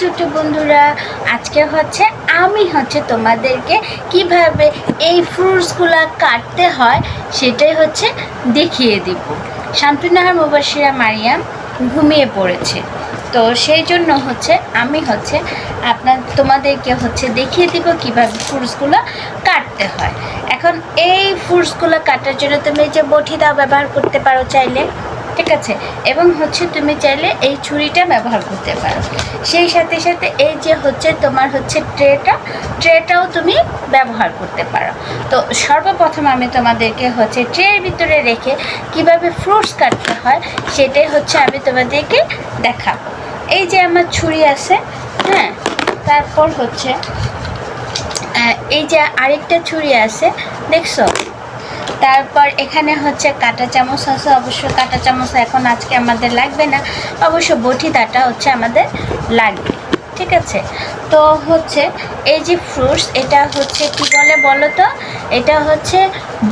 ছোট বন্ধুরা, আজকে হচ্ছে আমি হচ্ছে তোমাদেরকে কীভাবে এই ফ্রুটসগুলো কাটতে হয় সেটাই হচ্ছে দেখিয়ে দিব। শান্তিনাহার মুবাসিরা মারিয়াম ঘুমিয়ে পড়েছে। তো সেই জন্য হচ্ছে আমি হচ্ছে আপনার, তোমাদেরকে হচ্ছে দেখিয়ে দিব কীভাবে ফ্রুটসগুলো কাটতে হয়। এখন এই ফ্রুটসগুলো কাটার জন্য তুমি যে বটিদা ব্যবহার করতে পারো চাইলে। ঠিক আছে? এবং হচ্ছে তুমি চাইলে এই ছুরিটা ব্যবহার করতে পারো। সেই সাথে সাথে এই যে হচ্ছে তোমার হচ্ছে ট্রেটা, ট্রেটাও তুমি ব্যবহার করতে পারো। তো সর্বপ্রথম আমি তোমাদেরকে হচ্ছে ট্রের ভিতরে রেখে কীভাবে ফ্রুটস কাটতে হয়, সেটাই হচ্ছে আমি তোমাদেরকে দেখাবো। এই যে আমার ছুরি আছে হ্যাঁ? তারপর হচ্ছে এই যে আরেকটা ছুরি আছে, দেখছ? তারপর এখানে হচ্ছে কাঁটা চামচ আছে। অবশ্য কাঁটা চামচ এখন আজকে আমাদের লাগবে না। অবশ্য বটি বটিদাটা হচ্ছে আমাদের লাগবে। ঠিক আছে? তো হচ্ছে এই যে ফ্রুটস এটা হচ্ছে কি বলে বলো তো এটা হচ্ছে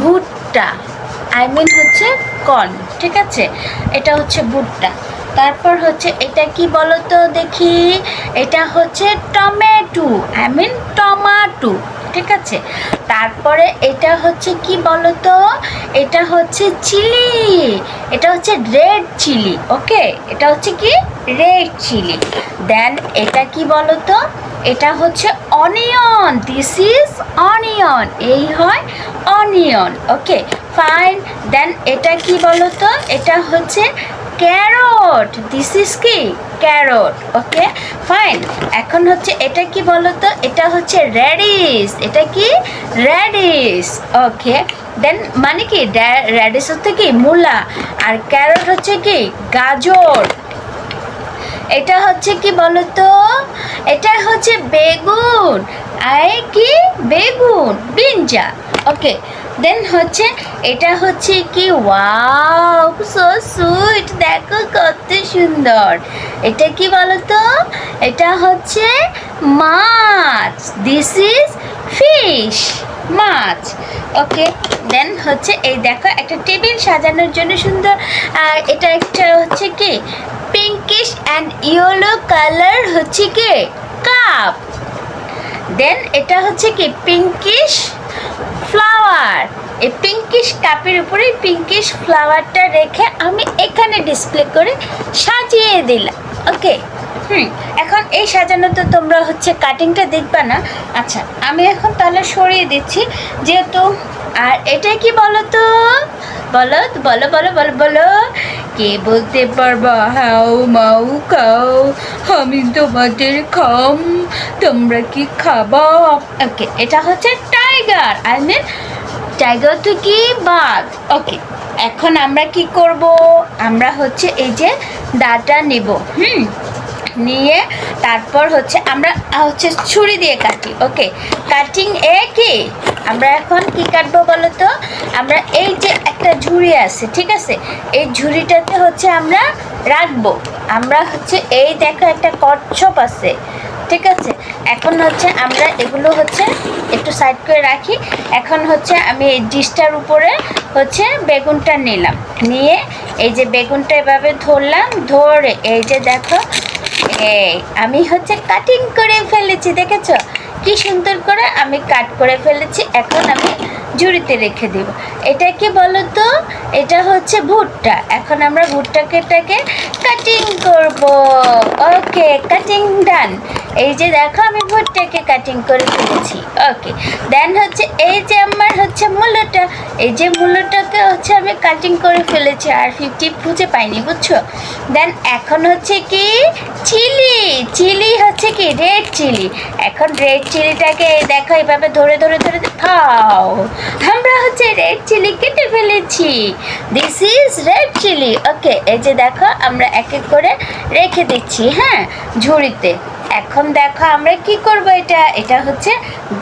ভুট্টা। আই মিন হচ্ছে কর্ন ঠিক আছে? এটা হচ্ছে ভুট্টা। তারপর হচ্ছে এটা কি বলো তো দেখি? এটা হচ্ছে টমেটো। I mean tomato. ঠিক আছে? তারপরে এটা হচ্ছে কি বলতো? এটা হচ্ছে চিলি। এটা হচ্ছে রেড চিলি, ওকে? এটা হচ্ছে কি? Red chilli. দেন এটা কি বলো তো এটা হচ্ছে অনিয়ন। This is onion. এই হয় অনিয়ন, ওকে? ফাইন দেন এটা কি বলো তো এটা হচ্ছে ক্যারট দিস ইজ কি? ক্যারট ওকে ফাইন এখন হচ্ছে এটা কি বলো তো এটা হচ্ছে র্যাডিস এটা কি? র্যাডিস ওকে দেন মানে কি? র্যাডিস হচ্ছে কি? মূলা, আর ক্যারট হচ্ছে কি? গাজর। এটা হচ্ছে কি বলো তো এটা হচ্ছে বেগুন আই কি? বেগুন বিঞ্জা ওকে দেন হচ্ছে, এটা হচ্ছে কি? ওয়াও সো সুইট দেখো কত সুন্দর। এটা কি বলতো? এটা হচ্ছে মাছ। দিস ইজ ফিশ মাছ। ওকে দেন হচ্ছে, এই দেখো, একটা টেবিল সাজানোর জন্য সুন্দর। আর এটা একটা হচ্ছে কি? পিঙ্কিশ অ্যান্ড ইয়েলো কালার হচ্ছে কি? কাপ দেন এটা হচ্ছে কি? পিঙ্কিশ ফ্লাওয়ার এই পিঙ্কিশ কাপের উপরে পিঙ্কিশ ফ্লাওয়ারটা রেখে আমি এখানে ডিসপ্লে করে সাজিয়ে দিলাম। ওকে হুম, এখন এই সাজানো তো তোমরা হচ্ছে কাটিংটা দেখবা না। আচ্ছা আমি এখন তাহলে সরিয়ে দিচ্ছি, যেহেতু, আর এটা কি বলো তো বলো বলো বলো বলো। বলো কে বলতে পারবা? হাও মাউ খাও আমি তোমাদের খাম, তোমরা কি খাবা? ওকে এটা হচ্ছে টাইগার আই মিন টাইগার তো কি বাঘ ওকে এখন আমরা কি করব? আমরা হচ্ছে এই যে দাটা নেব। হুম, নিয়ে তারপর হচ্ছে আমরা হচ্ছে ছুরি দিয়ে কাটি। ওকে কাটিং এ কি? আমরা এখন কি কাটবো বলো তো? আমরা এই যে একটা ঝুড়ি আছে, ঠিক আছে? এই ঝুড়িটাতে হচ্ছে আমরা রাখব। আমরা হচ্ছে এই দেখো একটা কচ্ছপ আছে। ঠিক আছে? এখন হচ্ছে আমরা এগুলো হচ্ছে একটু সাইড করে রাখি। এখন হচ্ছে আমি এই ডিশটার উপরে হচ্ছে বেগুনটা নিলাম। নিয়ে এই যে বেগুনটা এভাবে ধরলাম, ধরে এই যে দেখো, এই আমি হচ্ছে কাটিং করে ফেলেছি, দেখেছ? কি সুন্দর করে আমি কাট করে ফেলেছি, এখন আমি ঝুড়িতে রেখে দেব। এটা কি বলো তো এটা হচ্ছে ভুট্টা। এখন আমরা ভুট্টাকেটাকে কাটিং করব। ওকে কাটিং ডান এই যে দেখো, আমি ভুট্টাকে কাটিং করে ফেলেছি। ওকে দেন হচ্ছে এই যে আমার হচ্ছে মূলোটা, এই যে মূলোটাকে হচ্ছে আমি কাটিং করে ফেলেছি, আর ফিফটি খুঁজে পাইনি, বুঝছ? দেন এখন হচ্ছে কি? চিলি চিলি হচ্ছে কি? রেড চিলি এখন রেড চিলিটাকে দেখো এইভাবে ধরে ধরে ধরে খাও আমরা হচ্ছে রেড চিলি কেটে ফেলেছি। This is red chilli okay এই যে দেখো, আমরা এক এক করে রেখে দিচ্ছি হ্যাঁ ঝুড়িতে। এখন দেখো আমরা কি করব এটা? এটা হচ্ছে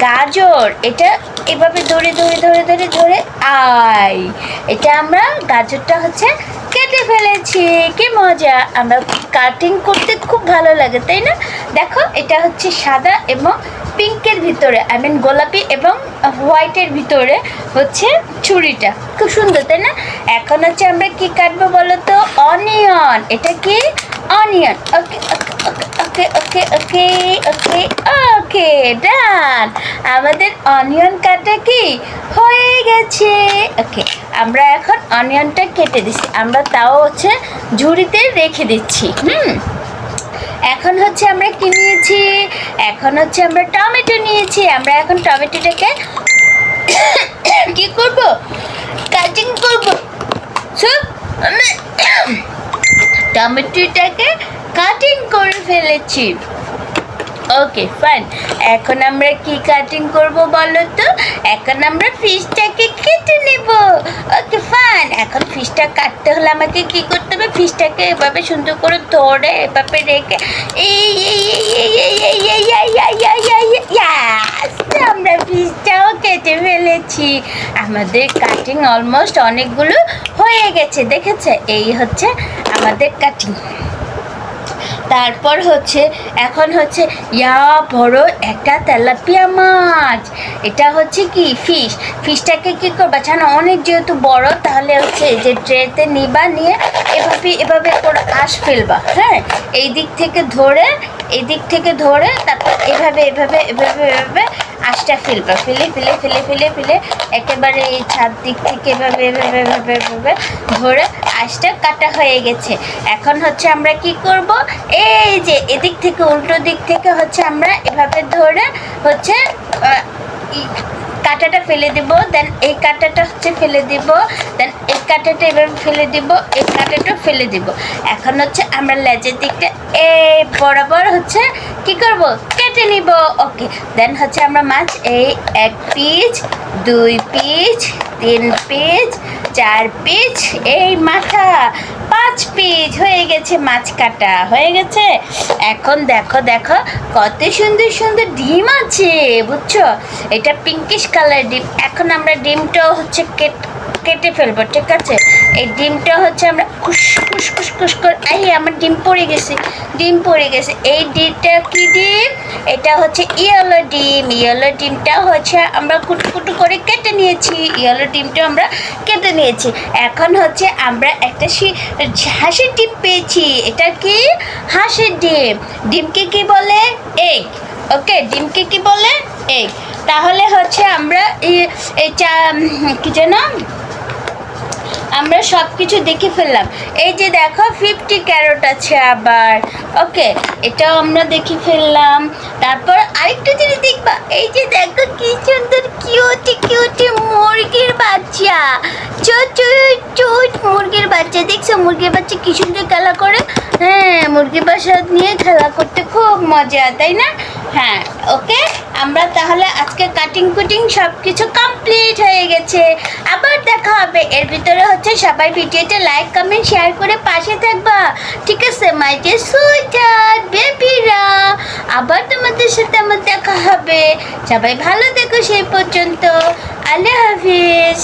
গাজর। এটা এভাবে ধরে ধরে ধরে ধরে ধরে আই এটা আমরা গাজরটা হচ্ছে কেটে ফেলেছি। কি মজা! আমরা কাটিং করতে খুব ভালো লাগে, তাই না? দেখো, এটা হচ্ছে সাদা এবং পিঙ্কের ভিতরে আই মিন গোলাপি এবং হোয়াইটের ভিতরে হচ্ছে ছুরিটা। খুব সুন্দর, তাই না? এখন হচ্ছে আমরা কি কাটবো বলো তো? অনিয়ন এটা কি? অনিয়ন ওকে ওকে ওকে ওকে ওকে ওকে ডান আমাদের অনিয়ন কাটা কি? হয়ে গেছে। ওকে আমরা এখন অনিয়নটা কেটে দিচ্ছি আমরা তাও হচ্ছে ঝুড়িতে রেখে দিচ্ছি। হুম? এখন হচ্ছে আমরা কি নিয়েছি? এখন হচ্ছে আমরা টমেটো নিয়েছি। আমরা এখন টমেটোটাকে কি করব? কাটিং করব। সব টমেটোটাকে কাটিং করে ফেলেছি ওকে ফাইন এখন আমরা কি কাটিং করব বলো তো এখন আমরা ফিশটাকে কেটে নেব ওকে ফাইন এখন ফিশটা কাটতে হলে আমাকে কি করতে হবে ফিশটাকে এভাবে সুন্দর করে ধরে এভাবে রেখে এই আমরা ফিশটাও কেটে ফেলেছি আমাদের কাটিং অলমোস্ট অনেকগুলো হয়ে গেছে দেখেছে এই হচ্ছে আমাদের কাটিং তারপর হচ্ছে, এখন হচ্ছে, ইয়া বড় একটা তেলাপিয়া মাছ। এটা হচ্ছে কি? ফিশ। ফিশটাকে কী করবা? জানো, অনেক যেহেতু বড়, তাহলে হচ্ছে যে ট্রেতে নিবা, নিয়ে এভাবে এভাবে করে আঁশ ফেলবা হ্যাঁ? এই দিক থেকে ধরে, এই দিক থেকে ধরে, তারপর এভাবে এভাবে এভাবে এভাবে আশটা ফেলবা ফেলে ফেলে ফেলে ফেলে ফেলে একেবারে এই ছাদ দিক থেকে এভাবে এভাবে এভাবে এভাবে ধরে আশটা কাটা হয়ে গেছে। এখন হচ্ছে আমরা কি করব? এই যে এদিক থেকে, উল্টো দিক থেকে হচ্ছে আমরা এভাবে ধরে হচ্ছে কাঁটাটা ফেলে দিব। দেন এই কাঁটাটা হচ্ছে ফেলে দিব। দেন কাঁটাটা এবার ফেলে দিব, এই কাঁটাটা ফেলে দিব। এখন হচ্ছে আমরা লেজের দিকটা এই বরাবর হচ্ছে কি করব? কেটে নিব। ওকে দেন হচ্ছে আমরা মাছ এই এক পিচ, দুই পিচ, তিন পিচ, চার পিচ, এই মাথা, পাঁচ পিস হয়ে গেছে মাছ কাটা, হয়ে গেছে? এখন দেখো দেখো, কত সুন্দর সুন্দর ডিম আছে, বুঝছ? এটা পিঙ্কিশ কালার ডিম। এখন আমরা ডিমটাও হচ্ছে কেট কেটে ফেলব, ঠিক আছে? এই ডিমটা হচ্ছে আমরা খুশ খুশ খুশ খুশ করে, এই আমার ডিম পড়ে গেছে, ডিম পড়ে গেছে। এই ডিমটা কি ডিম? এটা হচ্ছে ইয়েলো ডিম। ইয়েলো ডিমটা হচ্ছে আমরা কুটু কুটু করে কেটে নিয়েছি। ইয়েলো ডিমটা আমরা কেটে নিয়েছি। এখন হচ্ছে আমরা একটা হাঁসের ডিম পেয়েছি। এটা কি? হাঁসের ডিম। ডিমকে কি বলে? এগ ওকে, ডিমকে কি বলে? এগ তাহলে হচ্ছে আমরা এই চা কি যেন? আমরা সব কিছু দেখে ফেললাম। এই যে দেখো ফিফটি ক্যারট আছে আবার। ওকে এটাও আমরা দেখে ফেললাম। তারপর আরেকটা জিনিস দেখবা, এই যে দেখো কি সুন্দর কিউটি কিউটি মুরগির বাচ্চা। মুরগির বাচ্চা। দেখছ, মুরগির বাচ্চা কি সুন্দর খেলা করে। হ্যাঁ মুরগির বাচ্চা নিয়ে খেলা করতে খুব মজা, তাই না? হ্যাঁ ওকে? আমরা তাহলে আজকে কাটিং কুটিং সব কিছু কমপ্লিট হয়ে গেছে। আবার দেখা হবে। এর ভিতরে হচ্ছে সবাই ভিডিওটা লাইক কমেন্ট শেয়ার করে পাশে থাকবা। ঠিক আছে মাই ডে সুইটার বেবিরা আবার তোমাদের সাথে আমার দেখা হবে। সবাই ভালো থেকো সেই পর্যন্ত। আল্লাহ হাফিজ।